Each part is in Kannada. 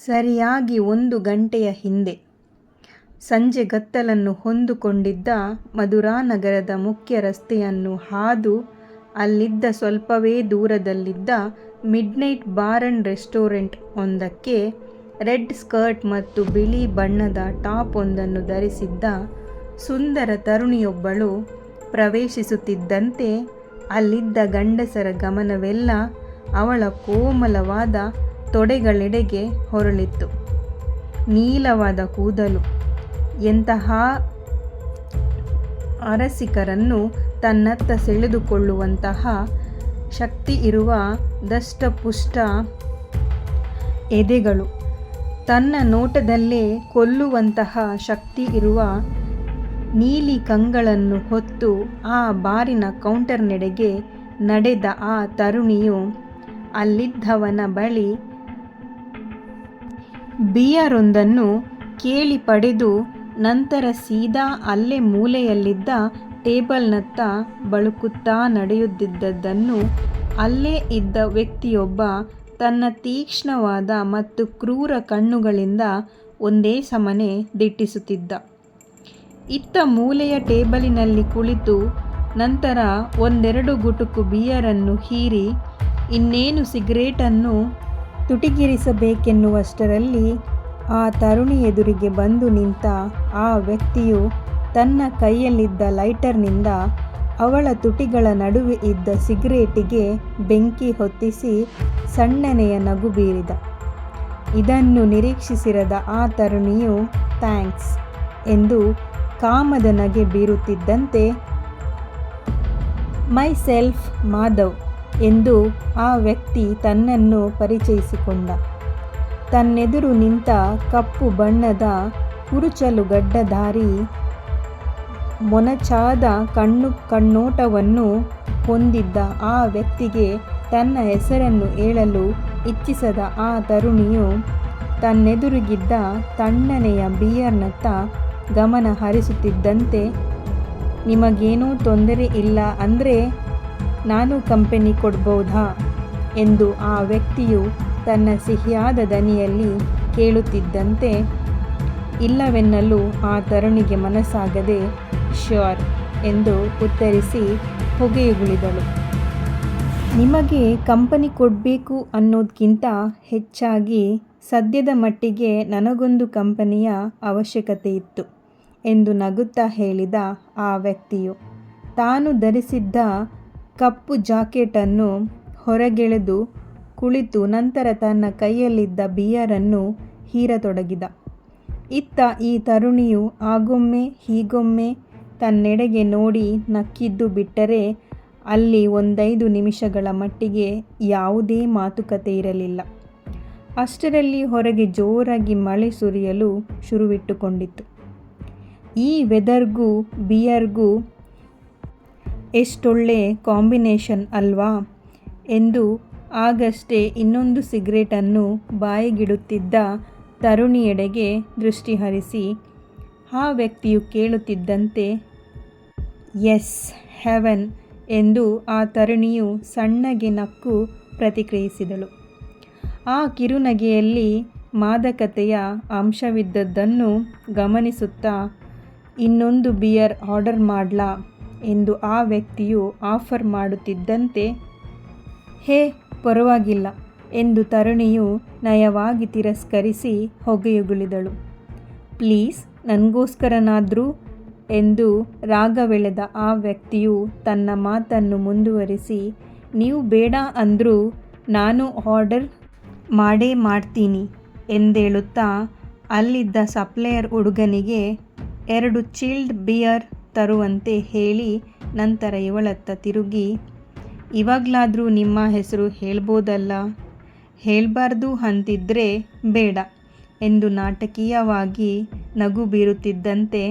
ಸರಿಯಾಗಿ ಒಂದು ಗಂಟೆಯ ಹಿಂದೆ ಸಂಜೆ ಗತ್ತಲನ್ನು ಹೊಂದಿಕೊಂಡಿದ್ದ ಮಧುರಾನಗರದ ಮುಖ್ಯ ರಸ್ತೆಯನ್ನು ಹಾದು ಅಲ್ಲಿದ್ದ ಸ್ವಲ್ಪವೇ ದೂರದಲ್ಲಿದ್ದ ಮಿಡ್ನೈಟ್ ಬಾರ್ ಅಂಡ್ ರೆಸ್ಟೋರೆಂಟ್ ಒಂದಕ್ಕೆ ರೆಡ್ ಸ್ಕರ್ಟ್ ಮತ್ತು ಬಿಳಿ ಬಣ್ಣದ ಟಾಪ್ ಒಂದನ್ನು ಧರಿಸಿದ್ದ ಸುಂದರ ತರುಣಿಯೊಬ್ಬಳು ಪ್ರವೇಶಿಸುತ್ತಿದ್ದಂತೆ ಅಲ್ಲಿದ್ದ ಗಂಡಸರ ಗಮನವೆಲ್ಲ ಅವಳ ಕೋಮಲವಾದ ತೊಡೆಗಳೆಡೆಗೆ ಹೊರಳಿತ್ತು. ನೀಲವಾದ ಕೂದಲು. ಎಂತಹ ಅರಸಿಕರನ್ನು ತನ್ನತ್ತ ಸೆಳೆದುಕೊಳ್ಳುವಂತಹ ಶಕ್ತಿ ಇರುವ ದಷ್ಟಪುಷ್ಟ ಎದೆಗಳು. ತನ್ನ ನೋಟದಲ್ಲೇ ಕೊಲ್ಲುವಂತಹ ಶಕ್ತಿ ಇರುವ ನೀಲಿ ಕಂಗಳನ್ನು ಹೊತ್ತು ಆ ಬಾರಿನ ಕೌಂಟರ್ನೆಡೆಗೆ ನಡೆದ ಆ ತರುಣಿಯು ಅಲ್ಲಿದ್ದವನ ಬಳಿ ಬಿಯರೊಂದನ್ನು ಕೇಳಿ ಪಡೆದು ನಂತರ ಸೀದಾ ಅಲ್ಲೇ ಮೂಲೆಯಲ್ಲಿದ್ದ ಟೇಬಲ್ನತ್ತ ಬಳುಕುತ್ತಾ ನಡೆಯುತ್ತಿದ್ದದ್ದನ್ನು ಅಲ್ಲೇ ಇದ್ದ ವ್ಯಕ್ತಿಯೊಬ್ಬ ತನ್ನ ತೀಕ್ಷ್ಣವಾದ ಮತ್ತು ಕ್ರೂರ ಕಣ್ಣುಗಳಿಂದ ಒಂದೇ ಸಮನೆ ದಿಟ್ಟಿಸುತ್ತಿದ್ದ. ಇತ್ತ ಮೂಲೆಯ ಟೇಬಲಿನಲ್ಲಿ ಕುಳಿತು ನಂತರ ಒಂದೆರಡು ಗುಟುಕು ಬಿಯರನ್ನು ಹೀರಿ, ಇನ್ನೇನು ಸಿಗರೇಟನ್ನು ತುಟಿಗೇರಿಸಬೇಕೆನ್ನುವಷ್ಟರಲ್ಲಿ ಆ ತರುಣಿ ಎದುರಿಗೆ ಬಂದು ನಿಂತ ಆ ವ್ಯಕ್ತಿಯು ತನ್ನ ಕೈಯಲ್ಲಿದ್ದ ಲೈಟರ್ನಿಂದ ಅವಳ ತುಟಿಗಳ ನಡುವೆ ಇದ್ದ ಸಿಗರೇಟಿಗೆ ಬೆಂಕಿ ಹೊತ್ತಿಸಿ ಸಣ್ಣನೆಯ ನಗು ಬೀರಿದ. ಇದನ್ನು ನಿರೀಕ್ಷಿಸಿರದ ಆ ತರುಣಿಯು, ಥ್ಯಾಂಕ್ಸ್ ಎಂದು ಕಾಮದ ನಗೆ ಬೀರುತ್ತಿದ್ದಂತೆ ಮೈ ಸೆಲ್ಫ್ ಮಾಧವ್ ಎಂದು ಆ ವ್ಯಕ್ತಿ ತನ್ನನ್ನು ಪರಿಚಯಿಸಿಕೊಂಡ. ತನ್ನೆದುರು ನಿಂತ ಕಪ್ಪು ಬಣ್ಣದ ಕುರುಚಲು ಗಡ್ಡಧಾರಿ ಮೊನಚಾದ ಕಣ್ಣೋಟವನ್ನು ಹೊಂದಿದ್ದ ಆ ವ್ಯಕ್ತಿಗೆ ತನ್ನ ಹೆಸರನ್ನು ಹೇಳಲು ಇಚ್ಛಿಸದ ಆ ತರುಣಿಯು ತನ್ನೆದುರಿಗಿದ್ದ ತಣ್ಣನೆಯ ಬಿಯರ್ನತ್ತ ಗಮನ ಹರಿಸುತ್ತಿದ್ದಂತೆ, ನಿಮಗೇನೂ ತೊಂದರೆ ಇಲ್ಲ ಅಂದ್ರೆ ನಾನು ಕಂಪನಿ ಕೊಡ್ಬೋದಾ ಎಂದು ಆ ವ್ಯಕ್ತಿಯು ತನ್ನ ಸಿಹಿಯಾದ ದನಿಯಲ್ಲಿ ಕೇಳುತ್ತಿದ್ದಂತೆ, ಇಲ್ಲವೆನ್ನಲು ಆ ತರುಣಿಗೆ ಮನಸ್ಸಾಗದೆ, ಶ್ಯೂರ್ ಎಂದು ಉತ್ತರಿಸಿ ಹೊಗೆಯುಗುಳಿದಳು. ನಿಮಗೆ ಕಂಪನಿ ಕೊಡಬೇಕು ಅನ್ನೋದಕ್ಕಿಂತ ಹೆಚ್ಚಾಗಿ ಸದ್ಯದ ಮಟ್ಟಿಗೆ ನನಗೊಂದು ಕಂಪನಿಯ ಅವಶ್ಯಕತೆ ಇತ್ತು ಎಂದು ನಗುತ್ತಾ ಹೇಳಿದ ಆ ವ್ಯಕ್ತಿಯು ತಾನು ಧರಿಸಿದ್ದ ಕಪ್ಪು ಜಾಕೆಟನ್ನು ಹೊರಗೆಳೆದು ಕುಳಿತು ನಂತರ ತನ್ನ ಕೈಯಲ್ಲಿದ್ದ ಬಿಯರನ್ನು ಹೀರತೊಡಗಿದ. ಇತ್ತ ಈ ತರುಣಿಯು ಆಗೊಮ್ಮೆ ಹೀಗೊಮ್ಮೆ ತನ್ನೆಡೆಗೆ ನೋಡಿ ನಕ್ಕಿದ್ದು ಬಿಟ್ಟರೆ ಅಲ್ಲಿ ಒಂದೈದು ನಿಮಿಷಗಳ ಮಟ್ಟಿಗೆ ಯಾವುದೇ ಮಾತುಕತೆ ಇರಲಿಲ್ಲ. ಅಷ್ಟರಲ್ಲಿ ಹೊರಗೆ ಜೋರಾಗಿ ಮಳೆ ಸುರಿಯಲು ಶುರುವಿಟ್ಟುಕೊಂಡಿತ್ತು. ಈ ವೆದರ್ಗೂ ಬಿಯರ್ಗೂ ಎಷ್ಟೊಳ್ಳೆ ಕಾಂಬಿನೇಷನ್ ಅಲ್ವಾ ಎಂದು ಆಗಷ್ಟೇ ಇನ್ನೊಂದು ಸಿಗರೇಟನ್ನು ಬಾಯಿಗಿಡುತ್ತಿದ್ದ ತರುಣಿಯೆಡೆಗೆ ದೃಷ್ಟಿ ಹರಿಸಿ, ಆ ವ್ಯಕ್ತಿಯು ಕೇಳುತ್ತಿದ್ದಂತೆ, ಎಸ್, ಹೆವೆನ್ ಎಂದು ಆ ತರುಣಿಯು ಸಣ್ಣಗೆ ನಕ್ಕು ಪ್ರತಿಕ್ರಿಯಿಸಿದಳು. ಆ ಕಿರುನಗೆಯಲ್ಲಿ ಮಾದಕತೆಯ ಅಂಶವಿದ್ದದ್ದನ್ನು ಗಮನಿಸುತ್ತಾ, ಇನ್ನೊಂದು ಬಿಯರ್ ಆರ್ಡರ್ ಮಾಡ್ಲಾ ಎಂದು ಆ ವ್ಯಕ್ತಿಯು ಆಫರ್ ಮಾಡುತ್ತಿದ್ದಂತೆ, ಹೇ, ಪರವಾಗಿಲ್ಲ ಎಂದು ತರುಣಿಯು ನಯವಾಗಿ ತಿರಸ್ಕರಿಸಿ ಹೊಗೆಯುಗುಳಿದಳು. ಪ್ಲೀಸ್, ನನಗೋಸ್ಕರನಾದ್ರೂ ಎಂದು ರಾಗವೆಳೆದ ಆ ವ್ಯಕ್ತಿಯು ತನ್ನ ಮಾತನ್ನು ಮುಂದುವರಿಸಿ, ನೀವು ಬೇಡ ಅಂದರೂ ನಾನು ಆರ್ಡರ್ ಮಾಡೇ ಮಾಡ್ತೀನಿ ಎಂದೇಳುತ್ತಾ, ಅಲ್ಲಿದ್ದ ಸಪ್ಲೈಯರ್ ಹುಡುಗನಿಗೆ ಎರಡು ಚೀಲ್ಡ್ ಬಿಯರ್ ತರುವಂತೆ ಹೇಳಿ ನಂತರ ಇವಳತ್ತ ತಿರುಗಿ, ಇವಾಗ್ಲಾದರೂ ನಿಮ್ಮ ಹೆಸರು ಹೇಳ್ಬೋದಲ್ಲ ಹೇಳಬಾರ್ದು ಅಂತಿದ್ರೆ ಬೇಡ ಎಂದು ನಾಟಕೀಯವಾಗಿ ನಗು ಬೀರುತ್ತಿದ್ದಂತೆ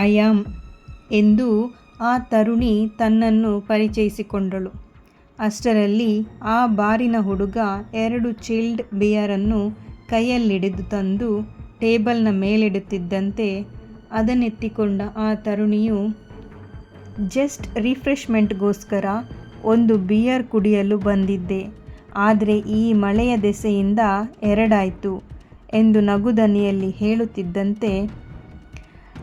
ಐಯಾಮ್ ಎಂದು ಆ ತರುಣಿ ತನ್ನನ್ನು ಪರಿಚಯಿಸಿಕೊಂಡಳು. ಅಷ್ಟರಲ್ಲಿ ಆ ಬಾರಿನ ಹುಡುಗ ಎರಡು ಚಿಲ್ಡ್ ಬಿಯರನ್ನು ಕೈಯಲ್ಲಿಡಿದು ತಂದು ಟೇಬಲ್ನ ಮೇಲಿಡುತ್ತಿದ್ದಂತೆ ಅದನ್ನೆತ್ತಿಕೊಂಡ ಆ ತರುಣಿಯು, ಜಸ್ಟ್ ರಿಫ್ರೆಶ್ಮೆಂಟ್ಗೋಸ್ಕರ ಒಂದು ಬಿಯರ್ ಕುಡಿಯಲು ಬಂದಿದ್ದೆ. ಆದರೆ ಈ ಮಳೆಯ ದೆಸೆಯಿಂದ ಎರಡಾಯಿತು ಎಂದು ನಗುದನಿಯಲ್ಲಿ ಹೇಳುತ್ತಿದ್ದಂತೆ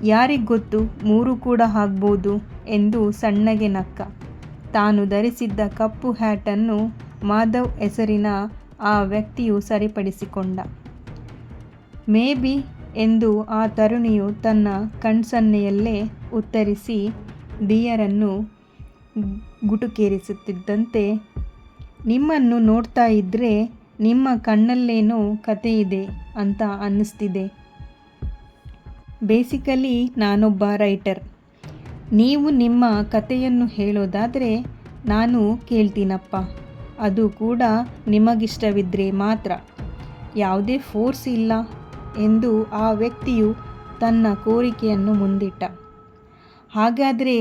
ಯಾರಿಗೊತ್ತು ಮೂರು ಕೂಡ ಆಗ್ಬೋದು ಎಂದು ಸಣ್ಣಗೆ ನಕ್ಕ. ತಾನು ಧರಿಸಿದ್ದ ಕಪ್ಪು ಹ್ಯಾಟನ್ನು ಮಾಧವ್ ಹೆಸರಿನ ಆ ವ್ಯಕ್ತಿಯು ಸರಿಪಡಿಸಿಕೊಂಡ. ಮೇ ಬಿ ಎಂದು ಆ ತರುಣಿಯು ತನ್ನ ಕಣ್ಸನ್ನೆಯಲ್ಲೇ ಉತ್ತರಿಸಿ, ದಿಯರನ್ನು ಗುಟುಕೇರಿಸುತ್ತಿದ್ದಂತೆ ನಿಮ್ಮನ್ನು ನೋಡ್ತಾ ಇದ್ದರೆ ನಿಮ್ಮ ಕಣ್ಣಲ್ಲೇನೋ ಕತೆ ಇದೆ ಅಂತ ಅನ್ನಿಸ್ತಿದೆ. ಬೇಸಿಕಲಿ ನಾನೊಬ್ಬ ರೈಟರ್. ನೀವು ನಿಮ್ಮ ಕತೆಯನ್ನು ಹೇಳೋದಾದರೆ ನಾನು ಕೇಳ್ತೀನಪ್ಪ. ಅದು ಕೂಡ ನಿಮಗಿಷ್ಟವಿದ್ದರೆ ಮಾತ್ರ. ಯಾವುದೇ ಫೋರ್ಸ್ ಇಲ್ಲ. ಎಂದು ಆ ವ್ಯಕ್ತಿಯು ತನ್ನ ಕೋರಿಕೆಯನ್ನು ಮುಂದಿಟ್ಟ. ಹಾಗಾದರೆ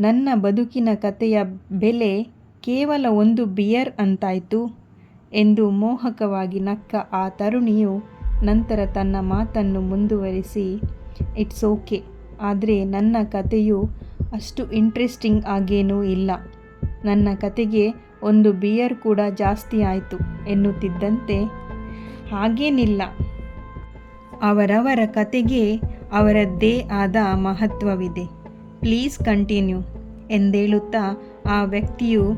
ನನ್ನ ಬದುಕಿನ ಕತೆಯ ಬೆಲೆ ಕೇವಲ ಒಂದು ಬಿಯರ್ ಅಂತಾಯಿತು? ಎಂದು ಮೋಹಕವಾಗಿ ನಕ್ಕ ಆ ತರುಣಿಯು ನಂತರ ತನ್ನ ಮಾತನ್ನು ಮುಂದುವರಿಸಿ, ಇಟ್ಸ್ ಓಕೆ, ಆದರೆ ನನ್ನ ಕತೆಯು ಅಷ್ಟು ಇಂಟ್ರೆಸ್ಟಿಂಗ್ ಆಗೇನೂ ಇಲ್ಲ. ನನ್ನ ಕತೆಗೆ ಒಂದು ಬಿಯರ್ ಕೂಡ ಜಾಸ್ತಿ ಆಯಿತು ಎನ್ನುತ್ತಿದ್ದಂತೆ, ಹಾಗೇನಿಲ್ಲ. ಅವರವರ ಕತೆಗೆ ಅವರದ್ದೇ ಆದ ಮಹತ್ವವಿದೆ. ಪ್ಲೀಸ್ ಕಂಟಿನ್ಯೂ ಎಂದೇಳುತ್ತಾ ಆ ವ್ಯಕ್ತಿಯು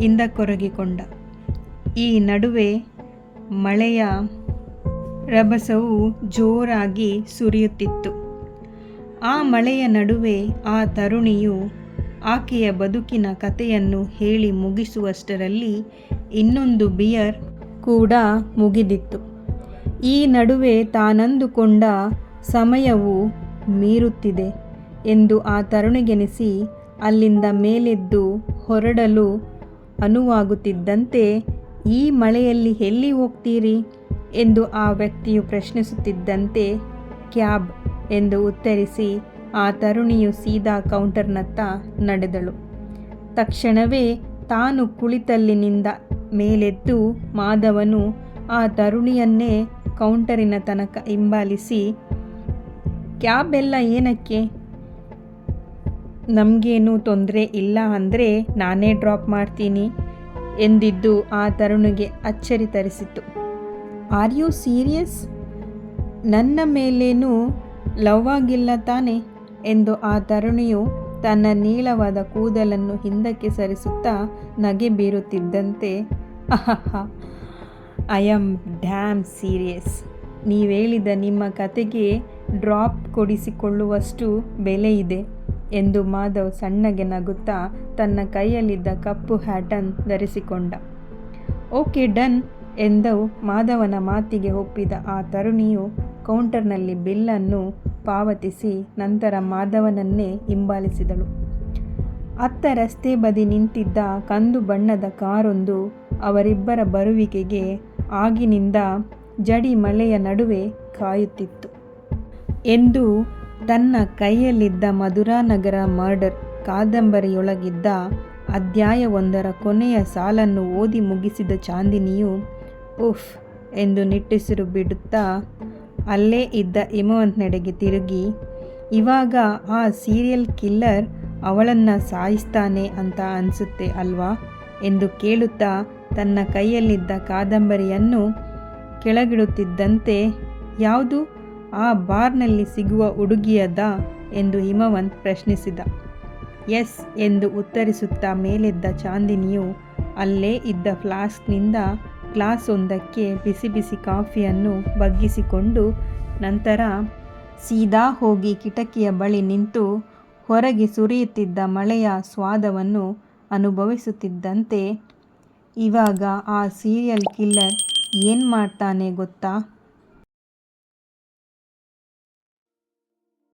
ಹಿಂದಕ್ಕೊರಗಿಕೊಂಡ ಈ ನಡುವೆ ಮಳೆಯ ರಭಸವು ಜೋರಾಗಿ ಸುರಿಯುತ್ತಿತ್ತು. ಆ ಮಳೆಯ ನಡುವೆ ಆ ತರುಣಿಯು ಆಕೆಯ ಬದುಕಿನ ಕಥೆಯನ್ನು ಹೇಳಿ ಮುಗಿಸುವಷ್ಟರಲ್ಲಿ ಇನ್ನೊಂದು ಬಿಯರ್ ಕೂಡ ಮುಗಿದಿತ್ತು. ಈ ನಡುವೆ ತಾನಂದುಕೊಂಡ ಸಮಯವು ಮೀರುತ್ತಿದೆ ಎಂದು ಆ ತರುಣಿಗೆನಿಸಿ ಅಲ್ಲಿಂದ ಮೇಲೆದ್ದು ಹೊರಡಲು ಅನುವಾಗುತ್ತಿದ್ದಂತೆ, ಈ ಮಳೆಯಲ್ಲಿ ಎಲ್ಲಿ ಹೋಗ್ತೀರಿ? ಎಂದು ಆ ವ್ಯಕ್ತಿಯು ಪ್ರಶ್ನಿಸುತ್ತಿದ್ದಂತೆ ಕ್ಯಾಬ್ ಎಂದು ಉತ್ತರಿಸಿ ಆ ತರುಣಿಯು ಸೀದಾ ಕೌಂಟರ್ನತ್ತ ನಡೆದಳು. ತಕ್ಷಣವೇ ತಾನು ಕುಳಿತಲ್ಲಿನಿಂದ ಮೇಲೆದ್ದು ಮಾಧವನು ಆ ತರುಣಿಯನ್ನೇ ಕೌಂಟರಿನ ತನಕ ಹಿಂಬಾಲಿಸಿ ಕ್ಯಾಬ್ ಎಲ್ಲ ಏನಕ್ಕೆ? ನಮಗೇನು ತೊಂದರೆ ಇಲ್ಲ ಅಂದರೆ ನಾನೇ ಡ್ರಾಪ್ ಮಾಡ್ತೀನಿ, ಎಂದಿದ್ದು ಆ ತರುಣಿಗೆ ಅಚ್ಚರಿ ತರಿಸಿತು ಆರ್ ಯು ಸೀರಿಯಸ್ ನನ್ನ ಮೇಲೇನೂ ಲವ್ ಆಗಿಲ್ಲ ತಾನೆ? ಎಂದು ಆ ತರುಣಿಯು ತನ್ನ ನೀಳವಾದ ಕೂದಲನ್ನು ಹಿಂದಕ್ಕೆ ಸರಿಸುತ್ತಾ ನಗೆ ಬೀರುತ್ತಿದ್ದಂತೆ ಅಹಹ ಐ ಆಮ್ ಡ್ಯಾಮ್ ಸೀರಿಯಸ್ ನೀವೇಳಿದ ನಿಮ್ಮ ಕತೆಗೆ ಡ್ರಾಪ್ ಕೊಡಿಸಿಕೊಳ್ಳುವಷ್ಟು ಬೆಲೆ ಇದೆ ಎಂದು ಮಾಧವ್ ಸಣ್ಣಗೆ ನಗುತ್ತಾ ತನ್ನ ಕೈಯಲ್ಲಿದ್ದ ಕಪ್ಪು ಹ್ಯಾಟನ್ ಧರಿಸಿಕೊಂಡ. ಓಕೆ ಡನ್ ಎಂದು ಮಾಧವನ ಮಾತಿಗೆ ಒಪ್ಪಿದ ಆ ತರುಣಿಯು ಕೌಂಟರ್ನಲ್ಲಿ ಬಿಲ್ಲನ್ನು ಪಾವತಿಸಿ ನಂತರ ಮಾಧವನನ್ನೇ ಹಿಂಬಾಲಿಸಿದಳು. ಅತ್ತ ರಸ್ತೆ ಬದಿ ನಿಂತಿದ್ದ ಕಂದು ಬಣ್ಣದ ಕಾರೊಂದು ಅವರಿಬ್ಬರ ಬರುವಿಕೆಗೆ ಆಗಿನಿಂದ ಜಡಿ ಮಳೆಯ ನಡುವೆ ಕಾಯುತ್ತಿತ್ತು. ಎಂದು ತನ್ನ ಕೈಯಲ್ಲಿದ್ದ ಮಧುರಾನಗರ ಮರ್ಡರ್ ಕಾದಂಬರಿಯೊಳಗಿದ್ದ ಅಧ್ಯಾಯವೊಂದರ ಕೊನೆಯ ಸಾಲನ್ನು ಓದಿ ಮುಗಿಸಿದ ಚಾಂದಿನಿಯು, ಉಫ್ ಎಂದು ನಿಟ್ಟುಸಿರು ಬಿಡುತ್ತಾ ಅಲ್ಲೇ ಇದ್ದ ಹಿಮವಂತನೆಡೆಗೆ ತಿರುಗಿ, ಇವಾಗ ಆ ಸೀರಿಯಲ್ ಕಿಲ್ಲರ್ ಅವಳನ್ನು ಸಾಯಿಸ್ತಾನೆ ಅಂತ ಅನಿಸುತ್ತೆ ಅಲ್ವಾ? ಎಂದು ಕೇಳುತ್ತಾ ತನ್ನ ಕೈಯಲ್ಲಿದ್ದ ಕಾದಂಬರಿಯನ್ನು ಕೆಳಗಿಡುತ್ತಿದ್ದಂತೆ, ಯಾವುದು? ಆ ಬಾರ್ನಲ್ಲಿ ಸಿಗುವ ಹುಡುಗಿಯದ ಎಂದು ಹಿಮವಂತ್ ಪ್ರಶ್ನಿಸಿದ. ಎಸ್ ಎಂದು ಉತ್ತರಿಸುತ್ತಾ ಮೇಲೆದ್ದ ಚಾಂದಿನಿಯು ಅಲ್ಲೇ ಇದ್ದ ಫ್ಲಾಸ್ಕ್ನಿಂದ ಗ್ಲಾಸ್ ಒಂದಕ್ಕೆ ಬಿಸಿ ಬಿಸಿ ಕಾಫಿಯನ್ನು ಬಗ್ಗಿಸಿಕೊಂಡು ನಂತರ ಸೀದಾ ಹೋಗಿ ಕಿಟಕಿಯ ಬಳಿ ನಿಂತು ಹೊರಗೆ ಸುರಿಯುತ್ತಿದ್ದ ಮಳೆಯ ಸ್ವಾದವನ್ನು ಅನುಭವಿಸುತ್ತಿದ್ದಂತೆ ಇವಾಗ ಆ ಸೀರಿಯಲ್ ಕಿಲ್ಲರ್ ಏನು ಮಾಡ್ತಾನೆ ಗೊತ್ತಾ?